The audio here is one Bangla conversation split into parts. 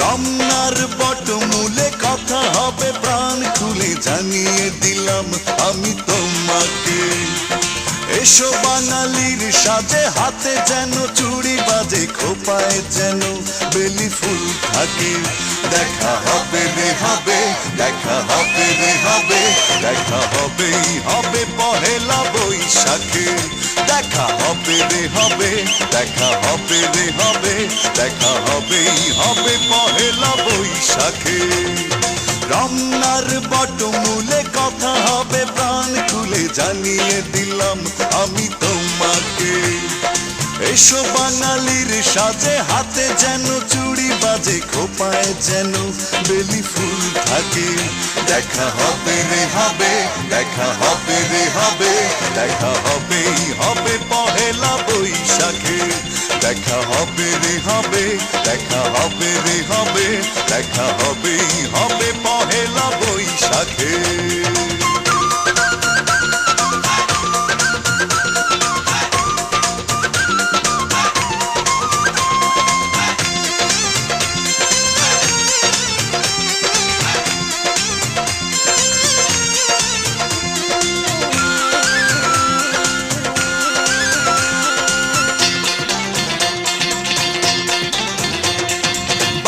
রমনার বটমূলে কথা হবে, প্রাণ খুলে জানিয়ে দিলাম আমি তোমাকে। এসো বাঙালির সাজে, হাতে যেন চুড়ি বাজে, খোপায় যেন বেলি ফুল থাকে। দেখা হবে রে হবে, দেখা হবে রে হবে, দেখা হবেই হবে পহেলা বৈশাখে। দেখা হবে রে হবে, দেখা হবে রে হবে, দেখা হবে হবে পহেলা বৈশাখে। রমনার বটমূলে কথা হবে, প্রাণ খুলে জানিয়ে দিলাম আমি তোমাকে। এসো বাঙালির সাজে, হাতে যেন চুড়ি বাজে, খোপায় যেন বেলি ফুল থাকে। দেখা হবে রে হবে, দেখা হবে রে হবে, দেখা হবেই হবে পহেলা বৈশাখে। দেখা হবে রে হবে, দেখা হবে রে হবে, দেখা হবেই হবে পহেলা বৈশাখে।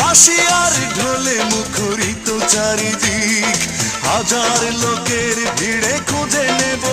বাঁশি আর ঢলে মুখরিত চারিদিক হাজার লোকের ভিড়ে খুঁজে নেব